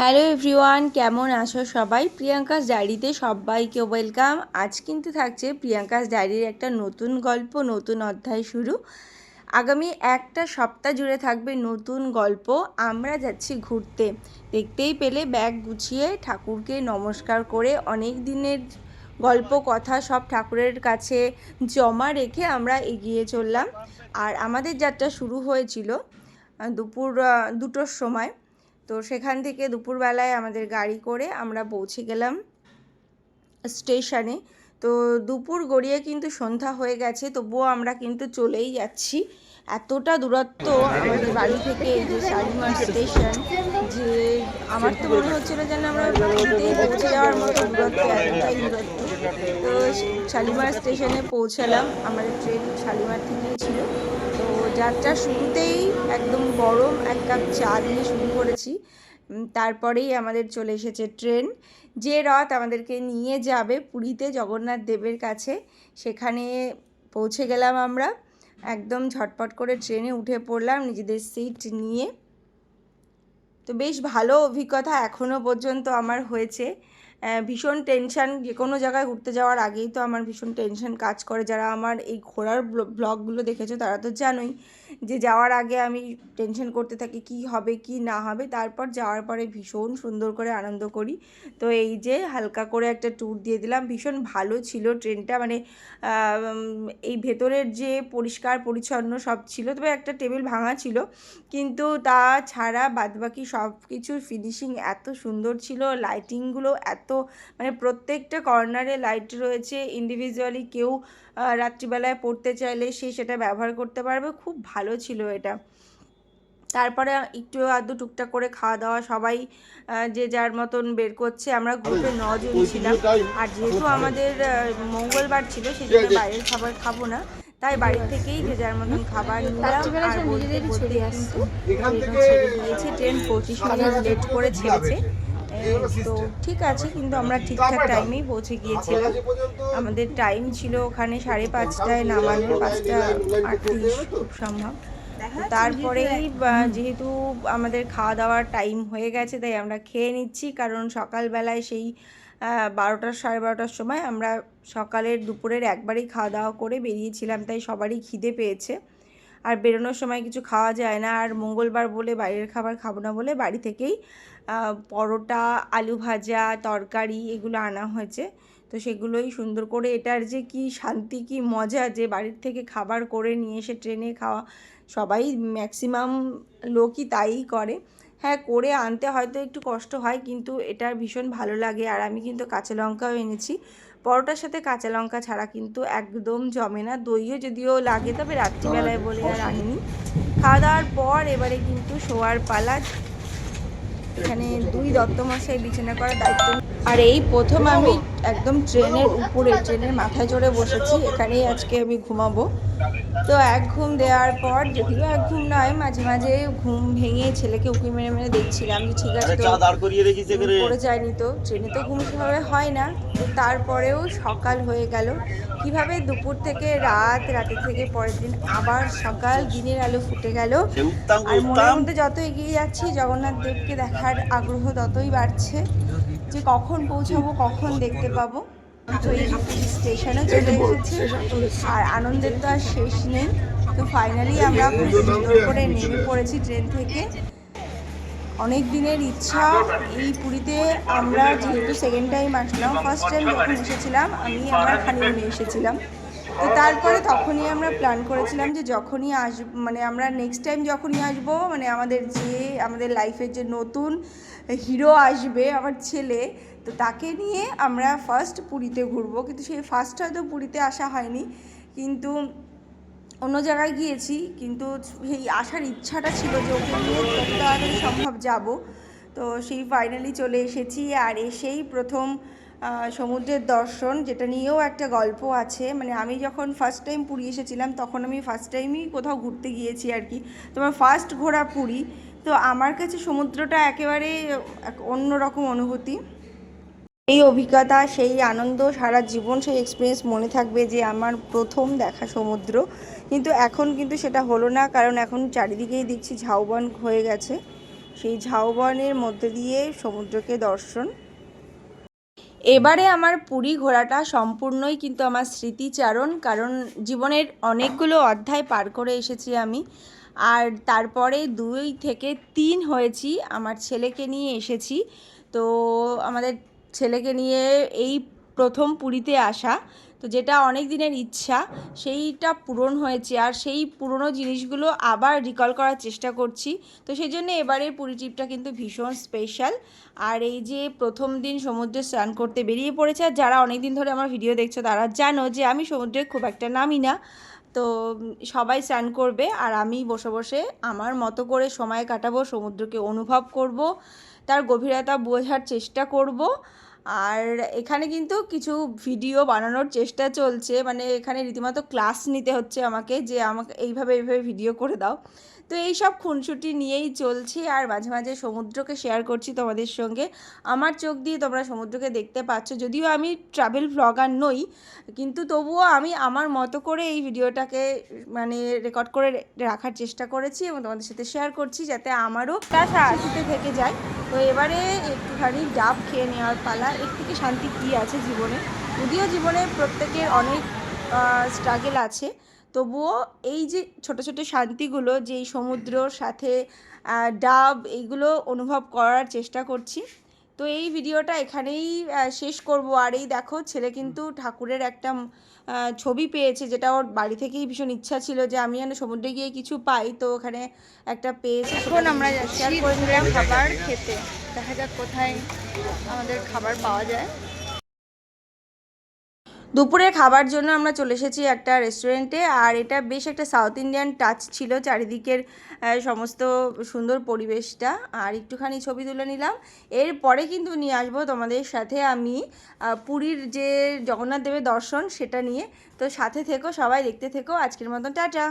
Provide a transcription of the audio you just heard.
Hello everyone, কেমন আছো সবাই? প্রিয়াঙ্কাস ডায়েরিতে সবাইকে ওয়েলকাম। আজ কিন্তু থাকছে প্রিয়াঙ্কাস ডায়েরির একটা নতুন গল্প, নতুন অধ্যায় শুরু। আগামী একটা সপ্তাহ জুড়ে থাকবে নতুন গল্প। আমরা যাচ্ছি ঘুরতে। দেখতেই পেলে ব্যাগ গুছিয়ে ঠাকুরকে নমস্কার করে অনেক দিনের গল্প, কথা সব ঠাকুরের কাছে জমা রেখে আমরা এগিয়ে চললাম। আর আমাদের যাত্রা শুরু হয়েছিল দুপুর দুটোর সময়। তো সেখান থেকে দুপুরবেলায় আমাদের গাড়ি করে আমরা পৌঁছে গেলাম স্টেশনে। তো দুপুর গড়িয়ে কিন্তু সন্ধ্যা হয়ে গেছে, তবুও আমরা কিন্তু চলেই যাচ্ছি। এতটা দূরত্ব আমাদের বাড়ি থেকে যে শালিমার স্টেশন, যে আমার তো মনে হচ্ছিল যেন আমরা পুরীতেই পৌঁছে যাওয়ার মতো দূরত্ব, এতটাই দূরত্ব। তো শালিমার স্টেশনে পৌঁছালাম। আমাদের ট্রেন শালিমার থেকেই ছিল। তো যাত্রা শুরুতেই একদম গরম, এক কাপ চা দিয়ে শুরু করেছি। তারপরেই আমাদের চলে এসেছে ট্রেন। যে রথ আমাদেরকে নিয়ে যাবে পুরীতে জগন্নাথ দেবের কাছে, সেখানে পৌঁছে গেলাম আমরা। একদম ঝটপট করে ট্রেনে উঠে পড়লাম নিজেদের সিট নিয়ে। তো বেশ ভালো অভিজ্ঞতা এখনও পর্যন্ত আমার হয়েছে। ভীষণ টেনশন যে কোনো জায়গায় ঘুরতে যাওয়ার আগেই তো আমার ভীষণ টেনশন কাজ করে। যারা আমার এই ঘোরার ব্লগগুলো দেখেছ তারা তো জানোই যে যাওয়ার আগে আমি টেনশন করতে থাকি কি হবে, কি না হবে। তারপর যাওয়ার পরে ভীষণ সুন্দর করে আনন্দ করি। তো এই যে হালকা করে একটা ট্যুর দিয়ে দিলাম। ভীষণ ভালো ছিল ট্রেনটা। মানে এই ভেতরের যে পরিষ্কার পরিচ্ছন্ন সব ছিল, তবে একটা টেবিল ভাঙা ছিল। কিন্তু তা ছাড়া বাদবাকি সব কিছুর ফিনিশিং এত সুন্দর ছিল। লাইটিংগুলো এত মানে প্রত্যেকটা কর্নারে লাইট রয়েছে ইন্ডিভিজুয়ালি কেউ রাত্রিবেলায় পড়তে চাইলে সে সেটা ব্যবহার করতে পারবে খুব ভালো ছিল এটা। তারপরে একটু আধটু টুকটাক করে খাওয়া দাওয়া সবাই যে যার মতন বের করছে আমরা গ্রুপে নজন ছিলাম। আর যেহেতু আমাদের মঙ্গলবার ছিল সেই জন্য বাইরের খাবার খাব না তাই বাড়ি থেকেই যে যার মতন খাবার নিলাম আর বলতে বলতে কিন্তু ট্রেন পঁচিশ মিনিট লেট করে ছেড়েছে। তো ঠিক আছে কিন্তু আমরা ঠিকঠাক টাইমেই পৌঁছে গিয়েছিলাম আমাদের টাইম ছিল ওখানে সাড়ে পাঁচটায় নামানোর পাঁচটা আটত্রিশ খুব সম্ভব। তারপরেই যেহেতু আমাদের খাওয়া দাওয়ার টাইম হয়ে গেছে তাই আমরা খেয়ে নিচ্ছি। কারণ সকালবেলায় সেই বারোটার সাড়ে বারোটার সময় আমরা সকালের দুপুরের একবারই খাওয়া দাওয়া করে বেরিয়েছিলাম তাই সবারই খিদে পেয়েছে। আর বেরোনোর সময় কিছু খাওয়া যায় না। আর মঙ্গলবার বলে বাইরের খাবার খাব না বলে বাড়ি থেকেই পরোটা, আলু ভাজা, তরকারি এগুলো আনা হয়েছে। তো সেগুলোই সুন্দর করে এটার যে কি শান্তি, কি মজা যে বাড়ির থেকে খাবার করে নিয়ে এসে ট্রেনে খাওয়া সবাই ম্যাক্সিমাম লোকই তাই করে। হ্যাঁ করে আনতে হয়তো একটু কষ্ট হয়, কিন্তু এটা ভীষণ ভালো লাগে। আর আমি কিন্তু কাঁচা লঙ্কাও এনেছি। পরোটার সাথে কাঁচা লঙ্কা ছাড়া কিন্তু একদম জমে না দইও যদিও লাগে তবে রাত্রিবেলায় বলে আর আনিনি। খাওয়া দাওয়ার পর এবারে কিন্তু শোয়ার পালা। এখানে দুই দত্তমশাই বিছানা করার দায়িত্ব আর এই প্রথম আমি একদম ট্রেনের উপরে ট্রেনের মাথায় চড়ে বসেছি এখানেই আজকে আমি ঘুমাবো। তো এক ঘুম দেওয়ার পর যদিও এক ঘুম নয় মাঝে মাঝে ঘুম ভেঙে ছেলেকে উঁকি মেরে মেরে দেখছিলাম যে ঠিক আছে পড়ে যায়নি তো। ট্রেনে তো ঘুম সেভাবে হয় না। তো তারপরেও সকাল হয়ে গেল। কীভাবে দুপুর থেকে রাত রাতের থেকে পরের দিন আবার সকাল দিনের আলো ফুটে গেল। আর মনের মধ্যে যত এগিয়ে যাচ্ছি জগন্নাথ দেবকে দেখার আগ্রহ ততই বাড়ছে। যে কখন পৌঁছাবো কখন দেখতে পাবো। তো স্টেশনে চলে এসেছি। আর আনন্দের তো আর শেষ নেই। তো ফাইনালি আমরা খুব সুন্দর করে নেমে পড়েছি ট্রেন থেকে। অনেক দিনের ইচ্ছা। এই পুরীতে আমরা যেহেতু সেকেন্ড টাইম আসলাম ফার্স্ট টাইম যখন এসেছিলাম আমি আমার খালি এসেছিলাম। তো তারপরে তখনই আমরা প্ল্যান করেছিলাম যে যখনই আস মানে আমরা নেক্সট টাইম যখনই আসব মানে আমাদের যে, আমাদের লাইফের যে নতুন হিরো আসবে, আমার ছেলে, তো তাকে নিয়ে আমরা ফার্স্ট পুরীতে ঘুরবো। কিন্তু সেই ফার্স্ট হয়তো পুরীতে আসা হয়নি। কিন্তু অন্য জায়গায় গিয়েছি, কিন্তু সেই আসার ইচ্ছাটা ছিল যে ওকে নিয়ে তাড়াতাড়ি সম্ভব যাব। তো সেই ফাইনালি চলে এসেছি। আর এসেই প্রথম সমুদ্রের দর্শন, যেটা নিয়েও একটা গল্প আছে। মানে আমি যখন ফার্স্ট টাইম পুরী এসেছিলাম, তখন আমি ফার্স্ট টাইমই কোথাও ঘুরতে গিয়েছি আর কি। তোমার ফার্স্ট ঘোরা পুরী, তো আমার কাছে সমুদ্রটা একেবারে এক অন্যরকম অনুভূতি। এই অভিজ্ঞতা, সেই আনন্দ, সারা জীবন সেই এক্সপিরিয়েন্স মনে থাকবে যে আমার প্রথম দেখা সমুদ্র। কিন্তু এখন কিন্তু সেটা হলো না, কারণ এখন চারিদিকেই দেখছি ঝাউবন হয়ে গেছে। সেই ঝাউবনের মধ্যে দিয়ে সমুদ্রকে দর্শন। এবারে আমার পুরী ঘোরাটা সম্পূর্ণই কিন্তু আমার স্মৃতিচারণ, কারণ জীবনের অনেকগুলো অধ্যায় পার করে এসেছি আমি। আর তারপরে দুই থেকে তিন হয়েছি, আমার ছেলেকে নিয়ে এসেছি। তো আমাদের ছেলেকে নিয়ে এই প্রথম পুরীতে আসা। তো যেটা অনেক দিনের ইচ্ছা, সেইটা পূরণ হয়েছে। আর সেই পুরনো জিনিসগুলো আবার রিকল করার চেষ্টা করছি। তো সেই জন্য এবারের পুরী ট্রিপটা কিন্তু ভীষণ স্পেশাল আর এই যে প্রথম দিন সমুদ্রে স্নান করতে বেরিয়ে পড়েছে, আর যারা অনেক দিন ধরে আমার ভিডিও দেখছ, তারা জানো যে আমি সমুদ্রে খুব একটা নামি না। তো সবাই স্নান করবে, আর আমি বসে বসে আমার মতো করে সময় কাটাবো, সমুদ্রকে অনুভব করব, তার গভীরতা বোঝার চেষ্টা করব। আর এখানে কিন্তু কিছু ভিডিও বানানোর চেষ্টা চলছে মানে এখানে রীতিমতো ক্লাস নিতে হচ্ছে আমাকে যে আমাকে এইভাবে এইভাবে ভিডিও করে দাও। তো এই সব খুনসুটি নিয়েই চলছি আর মাঝে মাঝে সমুদ্রকে শেয়ার করছি তোমাদের সঙ্গে। আমার চোখ দিয়ে তোমরা সমুদ্রকে দেখতে পাচ্ছ। যদিও আমি ট্রাভেল ব্লগার নই, কিন্তু তবুও আমি আমার মতো করে এই ভিডিওটাকে মানে রেকর্ড করে রাখার চেষ্টা করেছি এবং তোমাদের সাথে শেয়ার করছি যাতে আমারও স্মৃতিতে থেকে যায়। তো এবারে একটুখানি ডাব খেয়ে নেওয়ার পালা। এর থেকে শান্তি কী আছে জীবনে? যদিও জীবনে প্রত্যেকের অনেক স্ট্রাগেল আছে। তবুও এই যে ছোট ছোট শান্তিগুলো যে এই সমুদ্রর সাথে ডাব এইগুলো অনুভব করার চেষ্টা করছি। তো এই ভিডিওটা এখানেই শেষ করব। আর এই দেখো ছেলে কিন্তু ঠাকুরের একটা ছবি পেয়েছে যেটা ওর বাড়ি থেকেই ভীষণ ইচ্ছা ছিল যে আমি যেন সমুদ্রে গিয়ে কিছু পাই। তো ওখানে একটা পেয়েছে। এখন আমরা খাবার খেতে। দেখা যাক কোথায় আমাদের খাবার পাওয়া যায়। দুপুরে খাবার জন্য আমরা চলে এসেছি একটা রেস্টুরেন্টে আর এটা বেশ একটা সাউথ ইন্ডিয়ান টাচ ছিল চারিদিকের সমস্ত সুন্দর পরিবেশটা। আর একটুখানি ছবি তুলে নিলাম। এরপরে কিন্তু নিয়ে আসব তোমাদের সাথে আমি পুরীর যে জগন্নাথ দেবের দর্শন সেটা নিয়ে। তো সাথে থেকো, সবাই দেখতে থেকো। আজকের মতন টাটা।